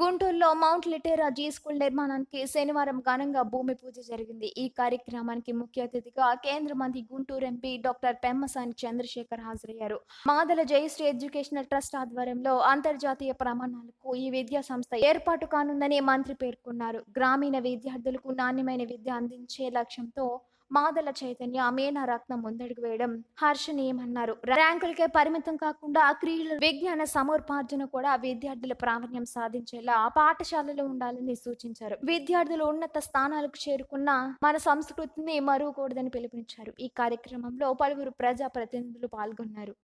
గుంటూరులో mount Litera G school నిర్మాణానికి శనివారం ఘనంగా భూమి పూజ జరిగింది. ఈ కార్యక్రమానికి ముఖ్య అతిథిగా కేంద్ర మంత్రి గుంటూరు ఎంపీ డాక్టర్ పెమ్మసాని చంద్రశేఖర్ హాజరయ్యారు. మాదల జయశ్రీ ఎడ్యుకేషనల్ ట్రస్ట్ ఆధ్వర్యంలో అంతర్జాతీయ ప్రమాణాలకు ఈ విద్యా సంస్థ ఏర్పాటు కానుందని మంత్రి పేర్కొన్నారు. గ్రామీణ విద్యార్థులకు నాణ్యమైన విద్య అందించే లక్ష్యంతో మాదల చైతన్య మేన రత్నం ముందడుగు వేయడం హర్షణీయమన్నారు ర్యాంకులకే పరిమితం కాకుండా క్రీడలు విజ్ఞాన సమర్పార్జన కూడా విద్యార్థుల ప్రావీణ్యం సాధించేలా పాఠశాలలో ఉండాలని సూచించారు విద్యార్థులు ఉన్నత స్థానాలకు చేరుకున్న మన సంస్కృతిని మరువకూడదని పిలుపునిచ్చారు ఈ కార్యక్రమంలో పలువురు ప్రజా ప్రతినిధులు పాల్గొన్నారు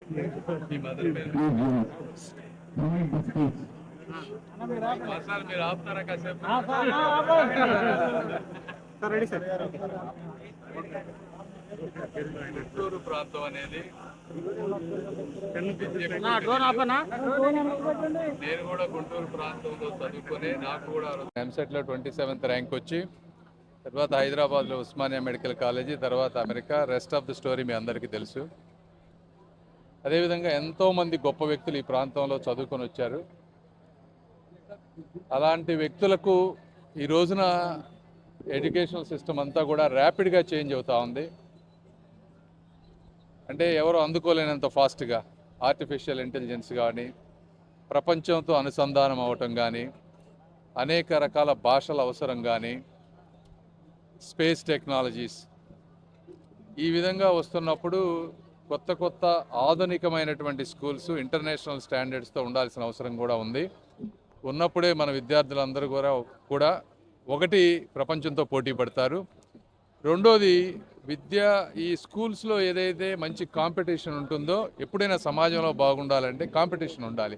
సార్ మీరు ఆపుతారా కాసేపు గుంటూరు ప్రాంతం అనేది నేను కూడా గుంటూరు ప్రాంతంలో చదువుకొని నాకు కూడా ఎంసెట్లో ట్వంటీ సెవెంత్ ర్యాంక్ వచ్చి తర్వాత హైదరాబాద్లో ఉస్మానియా మెడికల్ కాలేజీ తర్వాత America rest of the story మీ అందరికీ తెలుసు. అదేవిధంగా ఎంతో మంది గొప్ప వ్యక్తులు ఈ ప్రాంతంలో చదువుకొని వచ్చారు. అలాంటి వ్యక్తులకు ఈ రోజున ఎడ్యుకేషనల్ సిస్టమ్ అంతా కూడా ర్యాపిడ్గా చేంజ్ అవుతూ ఉంది. అంటే ఎవరు అందుకోలేనంత ఫాస్ట్గా ఆర్టిఫిషియల్ ఇంటెలిజెన్స్ కానీ ప్రపంచంతో అనుసంధానం అవటం కానీ అనేక రకాల భాషల అవసరం కానీ స్పేస్ టెక్నాలజీస్ ఈ విధంగా వస్తున్నప్పుడు కొత్త కొత్త ఆధునికమైనటువంటి స్కూల్స్ ఇంటర్నేషనల్ స్టాండర్డ్స్తో ఉండాల్సిన అవసరం కూడా ఉంది. ఉన్నప్పుడే మన విద్యార్థులందరూ కూడా కూడా ఒకటి ప్రపంచంతో పోటీ పడతారు. రెండోది విద్య ఈ స్కూల్స్లో ఏదైతే మంచి కాంపిటీషన్ ఉంటుందో ఎప్పుడైనా సమాజంలో బాగుండాలంటే కాంపిటీషన్ ఉండాలి.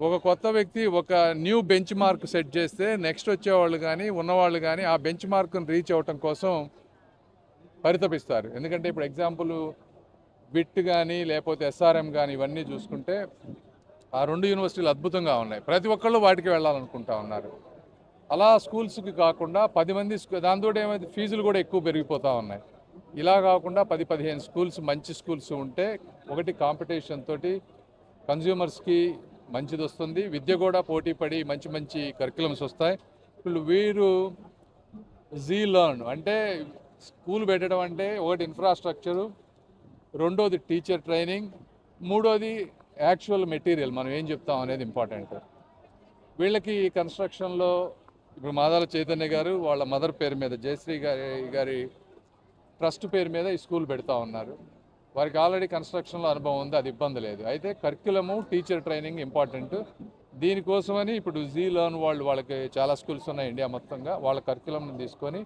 ఒక కొత్త వ్యక్తి ఒక న్యూ బెంచ్ మార్క్ సెట్ చేస్తే నెక్స్ట్ వచ్చేవాళ్ళు కానీ ఉన్నవాళ్ళు కానీ ఆ బెంచ్ మార్క్ను రీచ్ అవ్వటం కోసం పరితపిస్తారు. ఎందుకంటే ఇప్పుడు ఎగ్జాంపుల్ బిట్ కానీ లేకపోతే ఎస్ఆర్ఎం కానీ ఇవన్నీ చూసుకుంటే ఆ రెండు యూనివర్సిటీలు అద్భుతంగా ఉన్నాయి. ప్రతి ఒక్కళ్ళు వాటికి వెళ్ళాలనుకుంటా ఉన్నారు. అలా స్కూల్స్కి కాకుండా పది మంది దాంతో ఏమైతే ఫీజులు కూడా ఎక్కువ పెరిగిపోతూ ఉన్నాయి. ఇలా కాకుండా పది పదిహేను స్కూల్స్ మంచి స్కూల్స్ ఉంటే ఒకటి కాంపిటీషన్ తోటి కన్జ్యూమర్స్కి మంచిది వస్తుంది. విద్య కూడా పోటీ పడి మంచి మంచి కరికులమ్స్ వస్తాయి. ఇప్పుడు వీరు జీ లర్న్ అంటే స్కూల్ పెట్టడం అంటే ఒకటి ఇన్ఫ్రాస్ట్రక్చరు రెండోది టీచర్ ట్రైనింగ్ మూడోది యాక్చువల్ మెటీరియల్. మనం ఏం చెప్తాం అనేది ఇంపార్టెంట్. వీళ్ళకి కన్స్ట్రక్షన్లో ఇప్పుడు మాదాల చైతన్య గారు వాళ్ళ మదర్ పేరు మీద జయశ్రీ గారి గారి ట్రస్ట్ పేరు మీద ఈ స్కూల్ పెడతా ఉన్నారు. వారికి ఆల్రెడీ కన్స్ట్రక్షన్లో అనుభవం ఉంది అది ఇబ్బంది లేదు. అయితే కరిక్యులము టీచర్ ట్రైనింగ్ ఇంపార్టెంట్. దీనికోసమని ఇప్పుడు జీ లర్న్ వాళ్ళు వాళ్ళకి చాలా స్కూల్స్ ఉన్నాయి ఇండియా మొత్తంగా. వాళ్ళ కరిక్యులంని తీసుకొని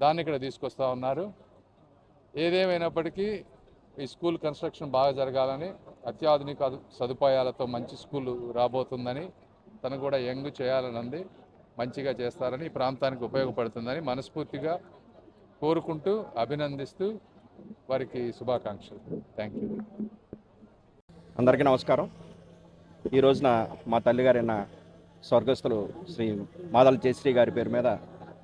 దాన్ని ఇక్కడ తీసుకొస్తా ఉన్నారు. ఏదేమైనప్పటికీ ఈ స్కూల్ కన్స్ట్రక్షన్ బాగా జరగాలని అత్యాధునిక సదుపాయాలతో మంచి స్కూల్ రాబోతుందని తను కూడా యంగ్ చేయాలని ఉంది మంచిగా చేస్తారని ఈ ప్రాంతానికి ఉపయోగపడుతుందని మనస్ఫూర్తిగా కోరుకుంటూ అభినందిస్తూ వారికి శుభాకాంక్షలు. థ్యాంక్ యూ అందరికీ నమస్కారం. ఈ రోజున మా తల్లిగారైన స్వర్గస్థులు శ్రీ మాదల జయశ్రీ గారి పేరు మీద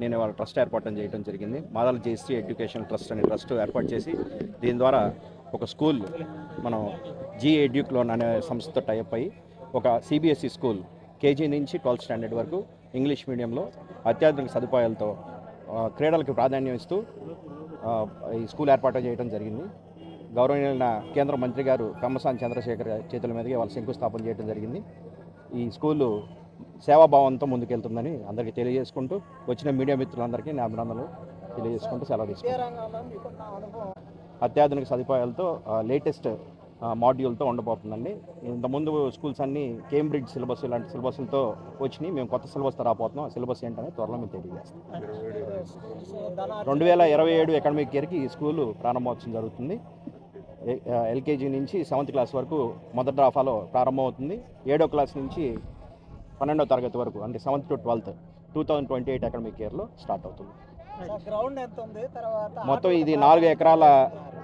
నేను వాళ్ళ ట్రస్ట్ ఏర్పాటు చేయడం జరిగింది. మాదల జయశ్రీ ఎడ్యుకేషన్ ట్రస్ట్ అనే ట్రస్ట్ ఏర్పాటు చేసి దీని ద్వారా ఒక స్కూల్ మనం జీ ఎడ్యుక్లోన్ అనే సంస్థతో టైప్ అయ్యి ఒక సిబిఎస్ఈ స్కూల్ కేజీ నుంచి ట్వెల్త్ స్టాండర్డ్ వరకు ఇంగ్లీష్ మీడియంలో అత్యాధునిక సదుపాయాలతో క్రీడలకు ప్రాధాన్యం ఇస్తూ ఈ స్కూల్ ఏర్పాటు చేయడం జరిగింది. గౌరవనీయులైన కేంద్ర మంత్రి గారు కమ్మసాని చంద్రశేఖర్ చేతుల మీదుగా వాళ్ళు శంకుస్థాపన చేయడం జరిగింది. ఈ స్కూలు సేవాభావంతో ముందుకెళ్తుందని అందరికీ తెలియజేసుకుంటూ వచ్చిన మీడియా మిత్రులందరికీ నా అభినందనలు తెలియజేసుకుంటూ సెలవు తీసుకుంటాను అత్యాధునిక సదుపాయాలతో లేటెస్ట్ మాడ్యూల్తో ఉండబోతుందండి. ఇంతకుముందు స్కూల్స్ అన్నీ కేంబ్రిడ్జ్ సిలబస్ ఇలాంటి సిలబస్లతో వచ్చినాయి. మేము కొత్త సిలబస్తో రాబోతున్నాం. సిలబస్ ఏంటనే త్వరలో మేము తెలియజేస్తాం. రెండు వేల ఇరవై ఏడు అకాడమిక్ ఇయర్కి ఈ స్కూలు ప్రారంభోత్సవం జరుగుతుంది. ఎల్కేజీ నుంచి సెవెంత్ క్లాస్ వరకు మొదటి డ్రాఫాలో ప్రారంభమవుతుంది. ఏడో క్లాస్ నుంచి పన్నెండో తరగతి వరకు అంటే seventh to twelfth two thousand twenty eight academic ఇయర్లో స్టార్ట్ అవుతుంది. గ్రౌండ్ ఎంత ఉంది? తర్వాత మొత్తం ఇది నాలుగు ఎకరాల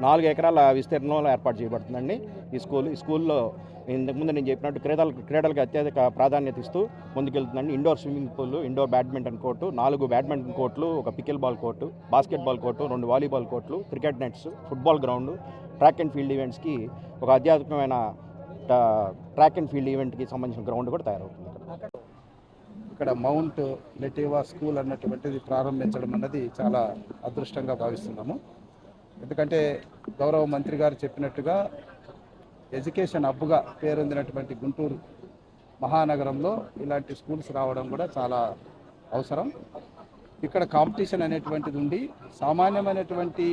నాలుగు ఎకరాల విస్తీర్ణంలో ఏర్పాటు చేయబడుతుందండి. ఈ స్కూల్ ఈ స్కూల్లో ఇంతకుముందు నేను చెప్పినట్టు క్రీడలకు క్రీడలకు అత్యధిక ప్రాధాన్యత ఇస్తూ ముందుకెళ్తుందండి. Indoor swimming pool indoor badminton court నాలుగు బ్యాడ్మింటన్ కోర్టులు ఒక pickleball court basketball court రెండు వాలీబాల్ కోర్టులు cricket nets football ground track and field ఈవెంట్స్కి ఒక అత్యాధునికమైన ట్రాక్ అండ్ ఫీల్డ్ ఈవెంట్కి సంబంధించిన గ్రౌండ్ కూడా తయారవుతుంది. ఇక్కడ మౌంట్ లెటివా స్కూల్ అన్నటువంటిది ప్రారంభించడం అన్నది చాలా అదృష్టంగా భావిస్తున్నాము. ఎందుకంటే గౌరవ మంత్రి గారు చెప్పినట్టుగా ఎడ్యుకేషన్ హబ్గా పేరొందినటువంటి గుంటూరు మహానగరంలో ఇలాంటి స్కూల్స్ రావడం కూడా చాలా అవసరం. ఇక్కడ కాంపిటీషన్ అనేటువంటిది ఉండి సామాన్యమైనటువంటి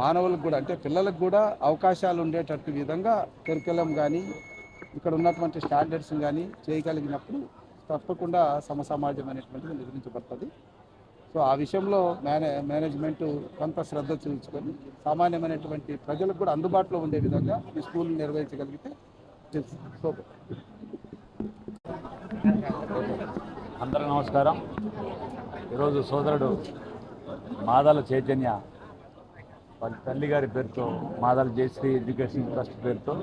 మానవులకు కూడా అంటే పిల్లలకు కూడా అవకాశాలు ఉండేటట్టు విధంగా కరికులం కానీ ఇక్కడ ఉన్నటువంటి స్టాండర్డ్స్ కానీ చేయగలిగినప్పుడు తప్పకుండా సమసమాజం అనేటువంటిది నిర్మించబడుతుంది సో ఆ విషయంలో మేనే మేనేజ్మెంట్ కొంత శ్రద్ధ చూపించుకొని సామాన్యమైనటువంటి ప్రజలకు కూడా అందుబాటులో ఉండే విధంగా ఈ స్కూల్ నిర్వహించగలిగితే సో అందరూ నమస్కారం. ఈరోజు సోదరుడు మాదాల చైతన్య వాళ్ళ తల్లి గారి పేరుతో మాదాల జయశ్రీ ఎడ్యుకేషన్ ట్రస్ట్ పేరుతో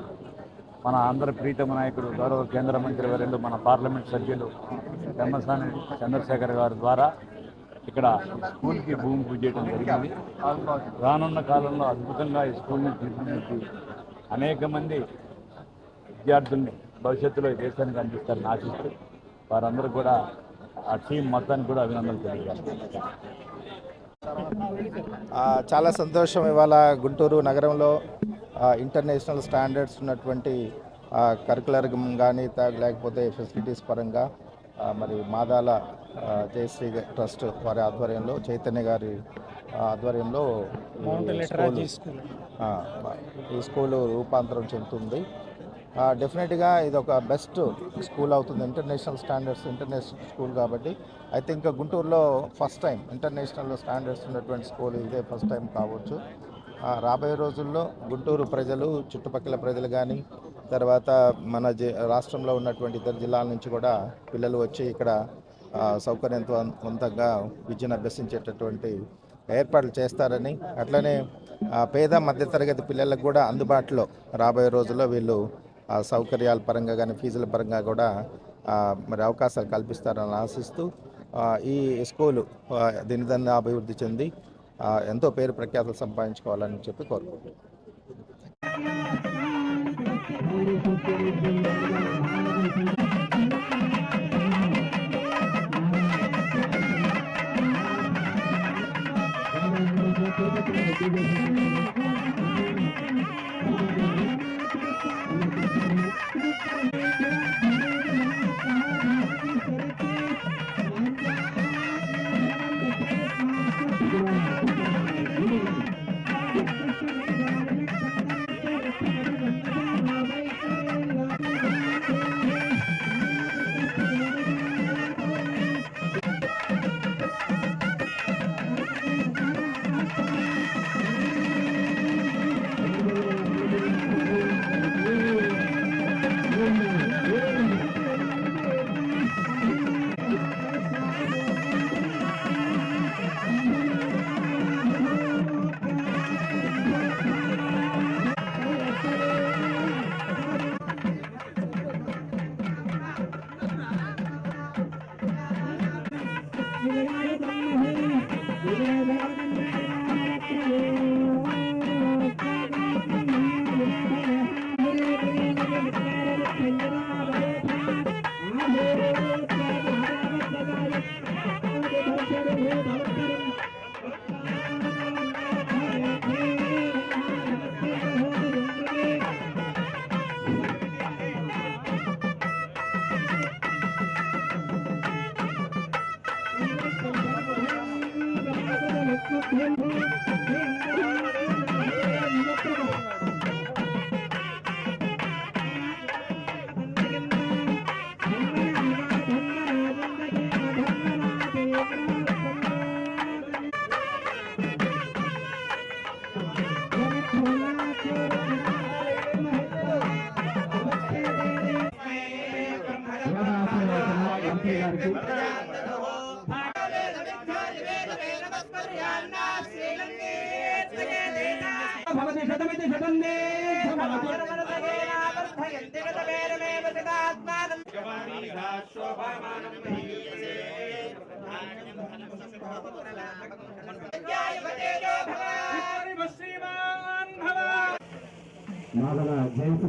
మన ఆంధ్ర ప్రీతమ నాయకుడు గౌరవ కేంద్ర మంత్రి వర్యులు మన పార్లమెంట్ సభ్యులు తమ్మసాని చంద్రశేఖర్ గారి ద్వారా ఇక్కడ స్కూల్కి భూమి పూజ చేయడం జరిగింది. రానున్న కాలంలో అద్భుతంగా ఈ స్కూల్ని తీర్చిదిద్ది అనేక మంది విద్యార్థుల్ని భవిష్యత్తులో దేశానికి అందిస్తారని ఆశిస్తూ వారందరూ కూడా ఆ టీం మొత్తానికి కూడా అభినందనలు తెలియజేస్తారు చాలా సంతోషం ఇవాళ గుంటూరు నగరంలో ఇంటర్నేషనల్ స్టాండర్డ్స్ ఉన్నటువంటి కరికులర్ కానీ లేకపోతే ఫెసిలిటీస్ పరంగా మరి మాదాల జయశ్రీ ట్రస్ట్ వారి ఆధ్వర్యంలో చైతన్య గారి ఆధ్వర్యంలో ఈ స్కూలు రూపాంతరం చెందుతుంది. డెఫినెట్గా ఇది ఒక బెస్ట్ స్కూల్ అవుతుంది. ఇంటర్నేషనల్ స్టాండర్డ్స్ ఇంటర్నేషనల్ స్కూల్ కాబట్టి ఐ థింక్ గుంటూరులో ఫస్ట్ టైం ఇంటర్నేషనల్ స్టాండర్డ్స్ ఉన్నటువంటి స్కూల్ ఇదే ఫస్ట్ టైం కావచ్చు. రాబోయే రోజుల్లో గుంటూరు ప్రజలు చుట్టుపక్కల ప్రజలు కానీ తర్వాత మన జి రాష్ట్రంలో ఉన్నటువంటి ఇతర జిల్లాల నుంచి కూడా పిల్లలు వచ్చి ఇక్కడ ఆ, సౌకర్యవంతంగా విద్యను అభ్యసించేటటువంటి ఏర్పాట్లు చేస్తారని అట్లనే పేద మధ్యతరగతి పిల్లలకు కూడా అందుబాటులో రాబోయే రోజుల్లో వీళ్ళు సౌకర్యాల పరంగా కానీ ఫీజుల పరంగా కూడా మరి అవకాశాలు కల్పిస్తారని ఆశిస్తూ ఈ స్కూలు ఆ, అభివృద్ధి చెంది ఎంతో పేరు ప్రఖ్యాతులు సంపాదించుకోవాలని చెప్పి కోరుకుంటున్నాను.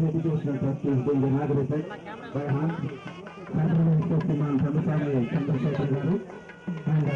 Educational Trust is being inaugurated by Hans contribute చేస్తున్న ప్రభుత్వాన్ని చంద్రశేఖర్ గారు అండ్